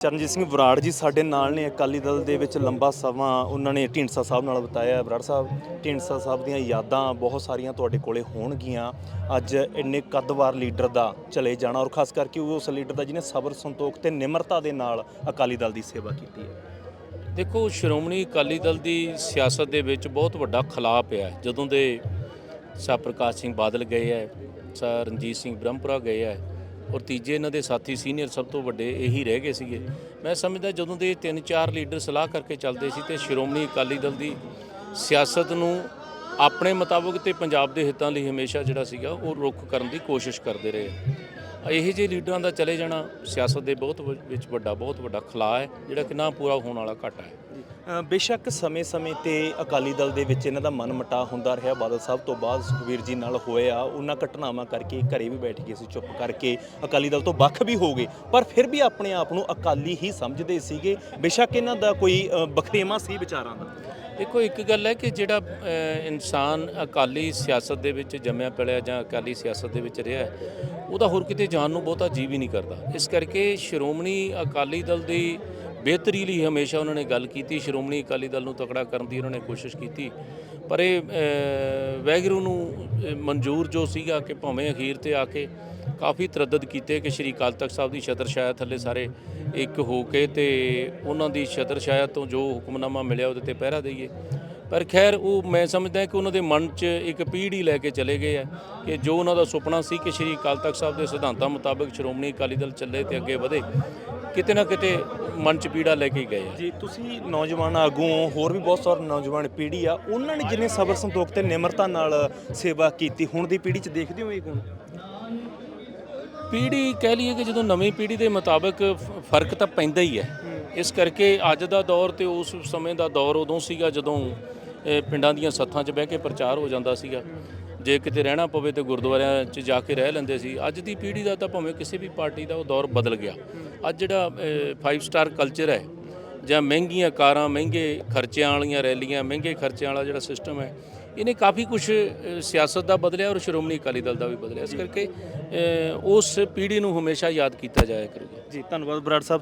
ਚਰਨਜੀਤ ਸਿੰਘ ਬਰਾੜ ਜੀ, ਸਾਡੇ ਨਾਲ ਨੇ ਅਕਾਲੀ ਦਲ ਦੇ ਵਿੱਚ ਲੰਬਾ ਸਮਾਂ ਉਹਨਾਂ ਨੇ ਢੀਂਡਸਾ ਸਾਹਿਬ ਨਾਲ ਬਿਤਾਇਆ ਬਰਾੜ ਸਾਹਿਬ, ਢੀਂਡਸਾ ਸਾਹਿਬ ਦੀਆਂ ਯਾਦਾਂ ਬਹੁਤ ਸਾਰੀਆਂ ਤੁਹਾਡੇ ਕੋਲੇ ਹੋਣਗੀਆਂ। ਅੱਜ ਇੰਨੇ ਕੱਦਵਾਰ ਲੀਡਰ ਦਾ ਚਲੇ ਜਾਣਾ ਔਰ ਖਾਸ ਕਰਕੇ ਉਸ ਲੀਡਰ ਦਾ ਜਿਹਨੇ ਸਬਰ, ਸੰਤੋਖ ਤੇ ਨਿਮਰਤਾ ਦੇ ਨਾਲ ਅਕਾਲੀ ਦਲ ਦੀ ਸੇਵਾ ਕੀਤੀ ਹੈ। ਦੇਖੋ, ਸ਼੍ਰੋਮਣੀ ਅਕਾਲੀ ਦਲ ਦੀ ਸਿਆਸਤ ਦੇ ਵਿੱਚ ਬਹੁਤ ਵੱਡਾ ਖਲਾਅ ਪਿਆ ਹੈ। ਜਦੋਂ ਦੇ ਸਾ ਪ੍ਰਕਾਸ਼ ਸਿੰਘ ਬਾਦਲ ਗਏ ਹੈ ਸਾ ਰਣਜੀਤ ਸਿੰਘ ਬ੍ਰਹਮਪੁਰਾ ਗਏ ਹੈ ਔਰ ਤੀਜੇ ਇਹਨਾਂ ਦੇ ਸਾਥੀ ਸੀਨੀਅਰ ਸਭ ਤੋਂ ਵੱਡੇ ਇਹੀ ਰਹਿ ਗਏ ਸੀਗੇ। ਮੈਂ ਸਮਝਦਾ ਜਦੋਂ ਦੇ ਤਿੰਨ ਚਾਰ ਲੀਡਰ ਸਲਾਹ ਕਰਕੇ ਚੱਲਦੇ ਸੀ ਤੇ ਸ਼੍ਰੋਮਣੀ ਅਕਾਲੀ ਦਲ ਦੀ ਸਿਆਸਤ ਨੂੰ ਆਪਣੇ ਮੁਤਾਬਕ ਤੇ ਪੰਜਾਬ ਦੇ ਹਿੱਤਾਂ ਲਈ ਹਮੇਸ਼ਾ ਜਿਹੜਾ ਸੀਗਾ ਉਹ ਰੁੱਖ ਕਰਨ ਦੀ ਕੋਸ਼ਿਸ਼ ਕਰਦੇ ਰਹੇ। ਇਹੋ ਜਿਹੇ ਲੀਡਰਾਂ ਦਾ ਚਲੇ ਜਾਣਾ ਸਿਆਸਤ ਦੇ ਬਹੁਤ ਵ- ਵਿੱਚ ਵੱਡਾ ਬਹੁਤ ਵੱਡਾ ਖਲਾਅ ਹੈ ਜਿਹੜਾ ਕਿ ਨਾ ਪੂਰਾ ਹੋਣ ਵਾਲਾ ਘਾਟਾ ਹੈ। ਬੇਸ਼ੱਕ ਸਮੇਂ-ਸਮੇਂ ਤੇ ਅਕਾਲੀ ਦਲ ਦੇ ਵਿੱਚ ਇਹਨਾਂ ਦਾ ਮਨ ਮਟਾ ਹੁੰਦਾ ਰਿਹਾ। ਬਾਦਲ ਸਾਹਿਬ ਤੋਂ ਬਾਅਦ ਸੁਖਵੀਰ ਜੀ ਨਾਲ ਹੋਇਆ ਉਹਨਾਂ ਘਟਨਾਵਾਂ ਕਰਕੇ ਘਰੇ ਵੀ ਬੈਠ ਗਏ ਸੀ ਚੁੱਪ ਕਰਕੇ ਅਕਾਲੀ ਦਲ ਤੋਂ ਵੱਖ ਵੀ ਹੋ ਗਏ। ਪਰ ਫਿਰ ਵੀ ਆਪਣੇ ਆਪ ਨੂੰ ਅਕਾਲੀ ਹੀ ਸਮਝਦੇ ਸੀਗੇ। ਬੇਸ਼ੱਕ ਇਹਨਾਂ ਦਾ ਕੋਈ ਅ, ਬਖਰੇਵਾਂ ਸੀ ਵਿਚਾਰਾਂ ਦਾ। ਦੇਖੋ, ਇੱਕ ਗੱਲ ਹੈ ਕਿ ਜਿਹੜਾ ਇਨਸਾਨ ਅਕਾਲੀ ਸਿਆਸਤ ਦੇ ਵਿੱਚ ਜੰਮਿਆ ਪਲਿਆ ਜਾਂ ਅਕਾਲੀ ਸਿਆਸਤ ਦੇ ਵਿੱਚ ਰਿਹਾ ਉਹਦਾ ਹੋਰ ਕਿਤੇ ਜਾਣ ਨੂੰ ਬਹੁਤਾ ਜੀਵ ਹੀ ਨਹੀਂ ਕਰਦਾ। ਇਸ ਕਰਕੇ ਸ਼੍ਰੋਮਣੀ ਅਕਾਲੀ ਦਲ ਦੀ ਬਿਹਤਰੀ ਲਈ ਹਮੇਸ਼ਾ ਉਹਨਾਂ ਨੇ ਗੱਲ ਕੀਤੀ ਸ਼੍ਰੋਮਣੀ ਅਕਾਲੀ ਦਲ ਨੂੰ ਤਕੜਾ ਕਰਨ ਦੀ ਉਹਨਾਂ ਨੇ ਕੋਸ਼ਿਸ਼ ਕੀਤੀ। ਪਰ ਇਹ ਅ, ਵਾਹਿਗੁਰੂ ਨੂੰ ਮਨਜ਼ੂਰ ਜੋ ਸੀਗਾ ਕਿ ਭਾਵੇਂ ਅਖੀਰ ਤੇ ਆ ਕੇ ਕਾਫੀ ਤਰੱਦਦ ਕੀਤੇ ਕਿ ਸ਼੍ਰੀ ਅਕਾਲ ਤਖਤ ਸਾਹਿਬ ਦੀ ਛਤਰ ਛਾਇਆ ਥੱਲੇ ਸਾਰੇ ਇੱਕ ਹੋ ਕੇ ਤੇ ਉਹਨਾਂ ਦੀ ਛਤਰ ਛਾਇਆ ਤੋਂ ਜੋ ਹੁਕਮਨਾਮਾ ਮਿਲਿਆ ਉਹਦੇ ਤੇ ਪਹਿਰਾ ਦਈਏ। ਪਰ ਖੈਰ ਉਹ ਮੈਂ ਸਮਝਦਾ ਕਿ ਉਹਨਾਂ ਦੇ ਮਨ 'ਚ ਇੱਕ ਪੀੜ੍ਹੀ ਲੈ ਕੇ ਚਲੇ ਗਏ ਆ ਕਿ ਜੋ ਉਹਨਾਂ ਦਾ ਸੁਪਨਾ ਸੀ ਕਿ ਸ਼੍ਰੀ ਅਕਾਲ ਤਖਤ ਸਾਹਿਬ ਦੇ ਸਿਧਾਂਤਾਂ ਮੁਤਾਬਕ ਸ਼੍ਰੋਮਣੀ ਅਕਾਲੀ ਦਲ ਚੱਲੇ ਤੇ ਅੱਗੇ ਵਧੇ ਕਿਤੇ ਨਾ ਕਿਤੇ ਮਨ 'ਚ ਪੀੜਾ ਲੈ ਕੇ ਗਏ ਆ। ਜੀ ਤੁਸੀਂ ਨੌਜਵਾਨ ਆਗੂ ਹੋਰ ਵੀ ਬਹੁਤ ਸਾਰੀ ਨੌਜਵਾਨ ਪੀੜ੍ਹੀ ਆ ਉਹਨਾਂ ਨੇ ਜਿੰਨੇ ਸਬਰ ਸੰਤੋਖ ਤੇ ਨਿਮਰਤਾ ਨਾਲ ਸੇਵਾ ਕੀਤੀ ਹੁਣ ਦੀ ਪੀੜ੍ਹੀ 'ਚ ਦੇਖਦੇ ਹੋ ਇਹ ਗੁਣ ਪੀੜ੍ਹੀ ਕਹਿ ਲਈਏ ਕਿ ਜਦੋਂ ਨਵੀਂ ਪੀੜ੍ਹੀ ਦੇ ਮੁਤਾਬਕ ਫ਼ਰਕ ਤਾਂ ਪੈਂਦਾ ਹੀ। ਹੈ। ਇਸ ਕਰਕੇ ਅੱਜ ਦਾ ਦੌਰ ਤੇ ਉਸ ਸਮੇਂ ਦਾ ਦੌਰ ਉਦੋਂ ਸੀਗਾ ਜਦੋਂ ਇਹ ਪਿੰਡਾਂ ਦੀਆਂ ਸੱਥਾਂ 'ਚ ਬਹਿ ਕੇ ਪ੍ਰਚਾਰ ਹੋ ਜਾਂਦਾ ਸੀਗਾ। ਜੇ ਕਿਤੇ ਰਹਿਣਾ ਪਵੇ ਤੇ ਗੁਰਦੁਆਰਿਆਂ 'ਚ ਜਾ ਕੇ ਰਹਿ ਲੈਂਦੇ ਸੀ। ਅੱਜ ਦੀ ਪੀੜ੍ਹੀ ਦਾ ਤਾਂ ਭਾਵੇਂ ਕਿਸੇ ਵੀ ਪਾਰਟੀ ਦਾ ਉਹ ਦੌਰ ਬਦਲ ਗਿਆ। ਅੱਜ ਜਿਹੜਾ 5 ਸਟਾਰ ਕਲਚਰ ਹੈ, ਜਾਂ ਮਹਿੰਗੀਆਂ ਕਾਰਾਂ, ਮਹਿੰਗੇ ਖਰਚਿਆਂ ਵਾਲੀਆਂ ਰੈਲੀਆਂ, ਮਹਿੰਗੇ ਖਰਚਿਆਂ ਵਾਲਾ ਜਿਹੜਾ ਸਿਸਟਮ ਹੈ, ਇਹਨੇ ਕਾਫੀ ਕੁਝ ਸਿਆਸਤ ਦਾ ਬਦਲਿਆ ਔਰ ਸ਼੍ਰੋਮਣੀ ਅਕਾਲੀ ਦਲ ਦਾ ਵੀ ਬਦਲਿਆ। ਇਸ ਕਰਕੇ ਉਸ ਪੀੜ੍ਹੀ ਨੂੰ ਹਮੇਸ਼ਾ ਯਾਦ ਕੀਤਾ ਜਾਇਆ ਕਰੂਗਾ। ਜੀ, ਧੰਨਵਾਦ ਬਰਾੜ ਸਾਹਿਬ।